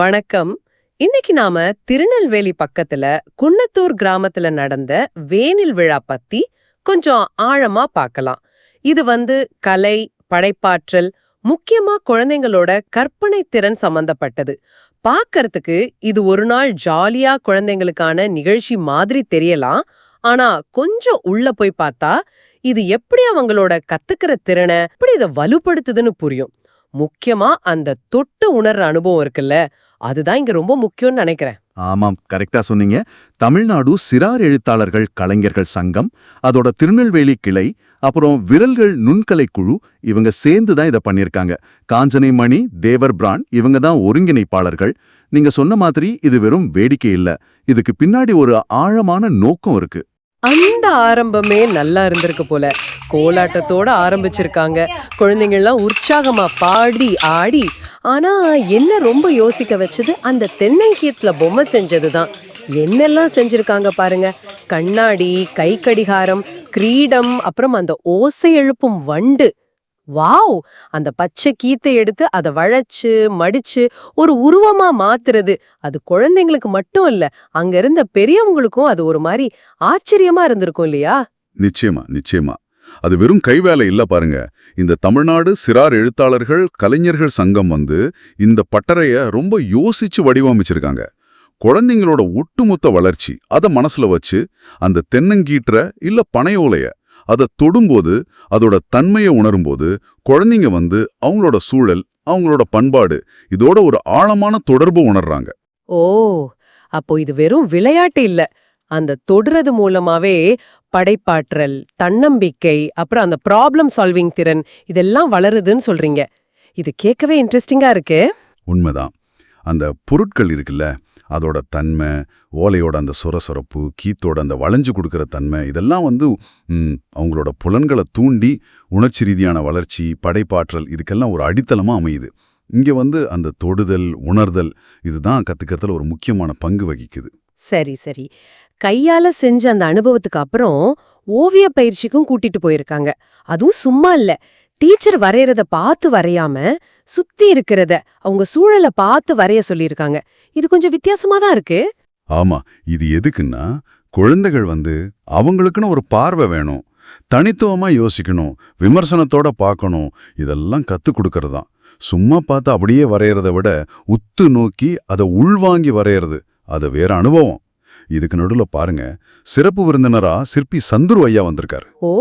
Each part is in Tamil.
வணக்கம். இன்னைக்கு நாம திருநெல்வேலி பக்கத்துல குன்னத்தூர் கிராமத்துல நடந்த வேனில் விழா பத்தி கொஞ்சம் ஆழமா பார்க்கலாம். இது வந்து கலை படைப்பாற்றல் முக்கியமா குழந்தைங்களோட கற்பனை திறன் சம்பந்தப்பட்டது. பார்க்கறதுக்கு இது ஒரு நாள் ஜாலியா குழந்தைங்களுக்கான நிகழ்ச்சி மாதிரி தெரியலாம். ஆனா கொஞ்சம் உள்ள போய் பார்த்தா இது எப்படி அவங்களோட கத்துக்கிற திறனை எப்படி இதை வலுப்படுத்துதுன்னு புரியும். முக்கியமா அந்த தொட்டு உணர்ற அனுபவம் இருக்குல்ல அதுதான் இங்க ரொம்ப முக்கியம்னு நினைக்கிறேன். ஆமாம் கரெக்டா சொன்னீங்க. தமிழ்நாடு சிறார் எழுத்தாளர்கள் கலைஞர்கள் சங்கம் அதோட திருநெல்வேலி கிளை அப்புறம் விரல்கள் நுண்கலை குழு இவங்க சேர்ந்து தான் இதை பண்ணியிருக்காங்க. காஞ்சனை மணி தேவர் பிரான் இவங்க தான் ஒருங்கிணைப்பாளர்கள். நீங்க சொன்ன மாதிரி இது வெறும் வேடிக்கை இல்ல. இதுக்கு பின்னாடி ஒரு ஆழமான நோக்கம் இருக்கு. அந்த ஆரம்பமே நல்லா இருந்திருக்கு போல. கோலாட்டத்தோட ஆரம்பிச்சிருக்காங்க. குழந்தைங்கள்லாம் உற்சாகமா பாடி ஆடி. ஆனா என்ன ரொம்ப யோசிக்க வச்சது? அந்த தென்னங்கீத்துல பொம்மை செஞ்சதுதான். என்னெல்லாம் செஞ்சிருக்காங்க பாருங்க. கண்ணாடி கை கடிகாரம் கிரீடம் அப்புறம் அந்த ஓசை எழுப்பும் வண்டு. வாவ்! அந்த பச்சை கீத்தை எடுத்து அதை வளைச்சு மடிச்சு ஒரு உருவமா மாத்துறது. அது குழந்தைங்களுக்கு மட்டும் இல்ல அங்க இருந்த பெரியவங்களுக்கும் அது ஒரு மாதிரி ஆச்சரியமா இருந்திருக்கும் இல்லையா? நிச்சயமா நிச்சயமா. அது வெறும் கைவேலை இல்ல பாருங்க. இந்த தமிழ்நாடு சிறார் எழுத்தாளர்கள் கலைஞர்கள் சங்கம் வந்து இந்த பட்டறைய ரொம்ப யோசிச்சு வடிவமைச்சிருக்காங்க. குழந்தைங்களோட ஒட்டுமொத்த வளர்ச்சி அத மனசுல வச்சு அந்த தென்னங்கீற்ற இல்ல பனையோலைய அதை தொடும்போது அதோட தன்மையை உணரும்போது குழந்தைங்க வந்து அவங்களோட சூழல் அவங்களோட பண்பாடு இதோட ஒரு ஆழமான தொடர்பு உணர்றாங்க. ஓ அப்போ இது வெறும் விளையாட்டு இல்ல. அந்த தொடுறது மூலமாவே படைப்பாற்றல் தன்னம்பிக்கை அப்புறம் அந்த ப்ராப்ளம் சால்விங் திறன் இதெல்லாம் வளருதுன்னு சொல்றீங்க. இது கேட்கவே இன்ட்ரெஸ்டிங்கா இருக்கு. உண்மைதான். அந்த பொருட்கள் இருக்குல்ல அதோட தன்மை ஓலையோட அந்த சொரசொரப்பு கீத்தோட அந்த வளைஞ்சு கொடுக்குற தன்மை இதெல்லாம் வந்து அவங்களோட புலன்களை தூண்டி உணர்ச்சி ரீதியான வளர்ச்சி படைப்பாற்றல் இதுக்கெல்லாம் ஒரு அடித்தளமாக அமையுது. இங்கே வந்து அந்த தொடுதல் உணர்தல் இதுதான் கற்றுக்கிறதுல ஒரு முக்கியமான பங்கு வகிக்குது. சரி சரி. கையால செஞ்ச அந்த அனுபவத்துக்கு அப்புறம் ஓவிய பயிற்சிக்கும் கூட்டிட்டு போயிருக்காங்க. அதுவும் சும்மா இல்லை. டீச்சர் வரையறத பார்த்து வரையாம சுத்தி இருக்கிறத அவங்க சூழலை பார்த்து வரைய சொல்லியிருக்காங்க. இது கொஞ்சம் வித்தியாசமா தான் இருக்கு. ஆமா இது எதுக்குன்னா குழந்தைகள் வந்து அவங்களுக்குன்னு ஒரு பார்வை வேணும். தனித்துவமா யோசிக்கணும் விமர்சனத்தோட பார்க்கணும். இதெல்லாம் கத்துக் கொடுக்கறது தான் சும்மா பார்த்து அப்படியே வரையறத விட உத்து நோக்கி அதை உள்வாங்கி வரையறது அது வேற அனுபவம். இதுக்கு நடுவுல பாருங்க சிறப்பு விருந்தினரா சிற்பி சந்துரு ஐயா வந்திருக்காரு. ஓ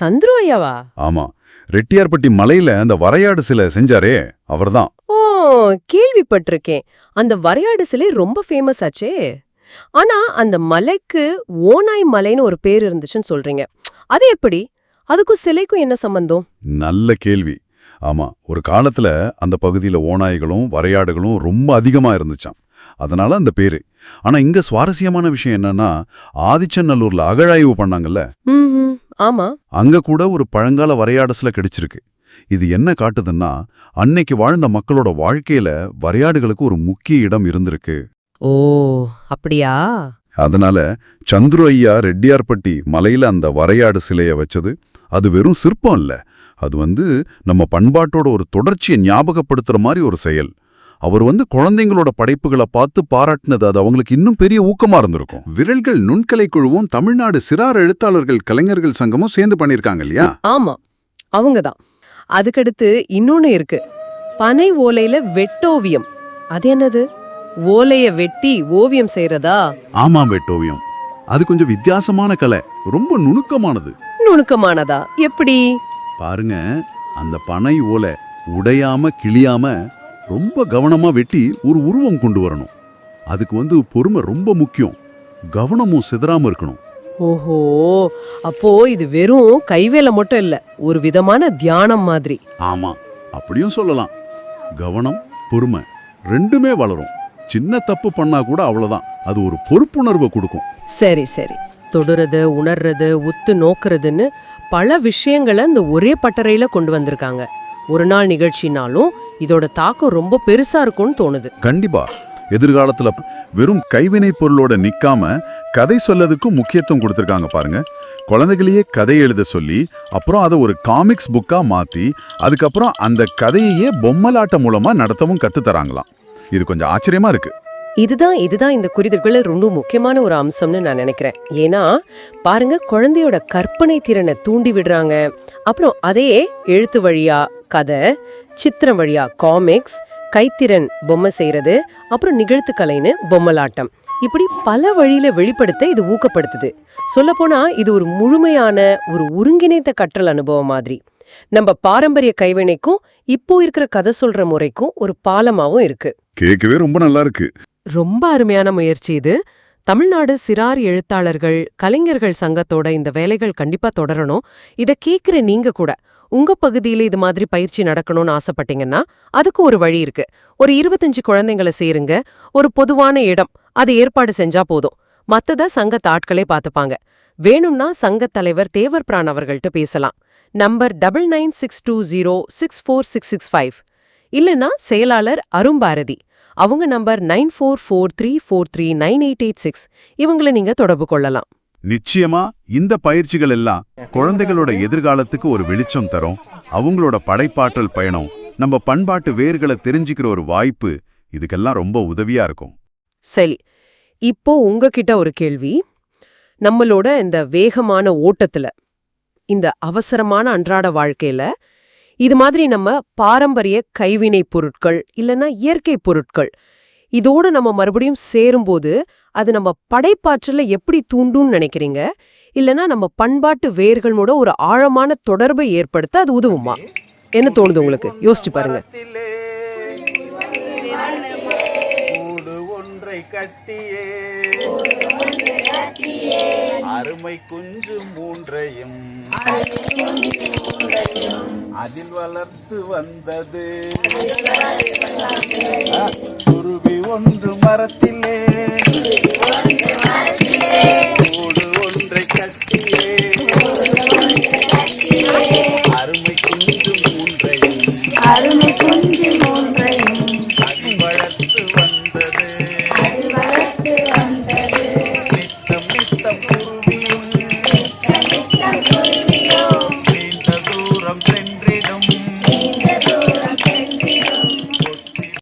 சந்துரு ஐயாவா? ஆமா ரெட்டியார்பட்டி மலையில அந்த வரையாடு சிலை செஞ்சாரே அவர்தான். ஓ கேள்விப்பட்டிருக்கேன். அந்த வரையாடு சிலை ரொம்ப ஃபேமஸ் ஆச்சே. ஆனா அந்த மலைக்கு ஓனாய் மலைன்னு ஒரு பேர் இருந்துச்சுன்னு சொல்றீங்க. அது எப்படி? அதுக்கும் சிலைக்கும் என்ன சம்பந்தம்? நல்ல கேள்வி. ஆமா ஒரு காலத்துல அந்த பகுதியில ஓநாய்களும் வரையாடுகளும் ரொம்ப அதிகமா இருந்துச்சாம். அதனால அந்த பேரு. ஆனா இங்க சுவாரஸ்யமான விஷயம் என்னன்னா ஆதிச்சநல்லூர்ல அகழாய்வு பண்ணாங்கல்ல. ஆமா. அங்க கூட ஒரு பழங்கால வரையாடு சிலை கிடைச்சிருக்கு. இது என்ன காட்டுதுன்னா அன்னைக்கு வாழ்ந்த மக்களோட வாழ்க்கையில வரையாடுகளுக்கு ஒரு முக்கிய இடம் இருந்திருக்கு. ஓ அப்படியா? அதனால சந்துரு ஐயா ரெட்டியார்பட்டி மலையில அந்த வரையாடு சிலைய வச்சது. அது வெறும் சிற்பம் இல்ல. அது வந்து நம்ம பண்பாட்டோட ஒரு தொடர்ச்சியை ஞாபகப்படுத்துற மாதிரி ஒரு செயல். அவர் வந்து குழந்தைங்களோட படைப்புகளை பார்த்து பாராட்டினது அது அவங்களுக்கு இன்னும் பெரிய ஊக்கமா இருந்திருக்கும். விரல்கள் நுண்கலை குழுவும் தமிழ்நாடு சிறார் எழுத்தாளர்கள் கலைஞர்கள் சங்கமும் சேர்ந்து பண்ணிருக்காங்க இல்லையா? ஆமா. அவங்கதான் அதுக்கடுத்து இன்னொன்னு இருக்கு. பனை ஓலையில வெட்டோவியம். அது என்னது? ஓலைய வெட்டி ஓவியம் செய்யறதா? ஆமாம் வெட்டோவியம். அது கொஞ்சம் வித்தியாசமான கலை. ரொம்ப நுணுக்கமானது. நுணுக்கமானதா? எப்படி? பாருங்க அந்த பனை ஓலை உடையாம கிளியாம ரொம்ப கவனமா வெட்டி ஒரு உருவம் கொண்டு வரணும். அதுக்கு வந்து பொறுமை ரொம்ப முக்கியம். கவனமும் சிதறாம இருக்கணும். ஓஹோ அப்போ இது வெறும் கைவேலை மட்டும் இல்ல ஒரு விதமான தியானம் மாதிரி. ஆமா அப்படியும் சொல்லலாம். கவனம் பொறுமை ரெண்டுமே வளரும். சின்ன தப்பு பண்ணா கூட அவ்வளவுதான். அது ஒரு பொறுப்புணர்வை கொடுக்கும். சரி சரி. தொடுறது உணர்றது உத்து நோக்குறதுன்னு பல விஷயங்களை இந்த ஒரே பட்டறையில கொண்டு வந்திருக்காங்க. ஒரு நாள் நிகழ்ச்சினாலும் இதோட தாக்கம் ரொம்ப பெருசா இருக்கும்னு தோணுது. கண்டிப்பா. எதிர்காலத்துல வெறும் கைவினை பொருளோட நிக்காம கதை சொல்லதுக்கும் முக்கியத்துவம் கொடுத்திருக்காங்க பாருங்க. குழந்தைகளையே கதை எழுத சொல்லி அப்புறம் அதை ஒரு காமிக்ஸ் புக்கா மாத்தி அதுக்கப்புறம் அந்த கதையையே பொம்மலாட்டம் மூலமா நடத்தவும் கத்து தராங்களாம். இது கொஞ்சம் ஆச்சரியமா இருக்கு. இதுதான் இதுதான் இந்த குறிதல்கள ரொம்ப முக்கியமான ஒரு அம்சம்னு நான் நினைக்கிறேன். ஏன்னா பாருங்க குழந்தையோட கற்பனை திறனை தூண்டி விடுறாங்க. அப்புறம் அதே எழுத்து வழியா கதை சித்திரம் வழியா காமிக்ஸ் கைத்திறன் பொம்மை செய்யறது அப்புறம் நிகழ்த்துக்கலைன்னு பொம்மலாட்டம். இப்படி பல வழியில வெளிப்படுத்த இது ஊக்கப்படுத்துது. சொல்லப்போனா இது ஒரு முழுமையான ஒரு ஒருங்கிணைந்த கற்றல் அனுபவம் மாதிரி. நம்ம பாரம்பரிய கைவினைக்கும் இப்போ இருக்கிற கதை சொல்ற முறைக்கும் ஒரு பாலமாவும் இருக்கு. கேட்கவே ரொம்ப நல்லா இருக்கு. ரொம்ப அருமையான முயற்சி இது. தமிழ்நாடு சிறார் எழுத்தாளர்கள் கலைஞர்கள் சங்கத்தோட இந்த வேலைகள் கண்டிப்பா தொடரணும். இத கேட்குற நீங்க கூட உங்க பகுதியில இது மாதிரி பயிற்சி நடக்கணும்னு ஆசைப்பட்டீங்கன்னா அதுக்கு ஒரு வழி இருக்கு. ஒரு இருபத்தஞ்சு குழந்தைங்களை சேருங்க. ஒரு பொதுவான இடம் அதை ஏற்பாடு செஞ்சா போதும். மத்தத சங்கத்த ஆட்களே பார்த்துப்பாங்க வேணும்னா சங்கத் தலைவர் தேவர் பிரான் அவர்கள்ட்ட பேசலாம். Number double nine six two zero six four six six five. இல்லைன்னா செயலாளர் அரும்பாரதி அவங்க number nine four four three four three nine eight eight six. இவங்களை நீங்க தொடர்பு கொள்ளலாம். நிச்சயமா இந்த பயிற்சிகள் எல்லாம் குழந்தைகளோட எதிர்காலத்துக்கு ஒரு வெளிச்சம் தரும். அவங்களோட படைப்பாற்றல் பயணம் நம்ம பண்பாட்டு வேர்களை தெரிஞ்சுக்கிற ஒரு வாய்ப்பு இதுக்கெல்லாம் ரொம்ப உதவியா இருக்கும். சரி இப்போ உங்ககிட்ட ஒரு கேள்வி. நம்மளோட இந்த வேகமான ஓட்டத்துல இந்த அவசரமான அன்றாட வாழ்க்கையில இது மாதிரி நம்ம பாரம்பரிய கைவினை பொருட்கள் இல்லனா இயற்கை பொருட்கள் இதோட நம்ம மறுபடியும் சேரும்போது அது நம்ம படைப்பாற்றல எப்படி தூண்டும்னு நினைக்கிறீங்க? இல்லனா நம்ம பண்பாட்டு வேர்களோட ஒரு ஆழமான தொடர்பை ஏற்படுத்த அது உதவுமா? என்ன தோணுது உங்களுக்கு? யோசிச்சு பாருங்க கூடு ஒன்றை கட்டியே. அருமை குஞ்சு மூன்றையும் அதில் வளர்த்து வந்தது. குருவி ஒன்று மரத்திலே.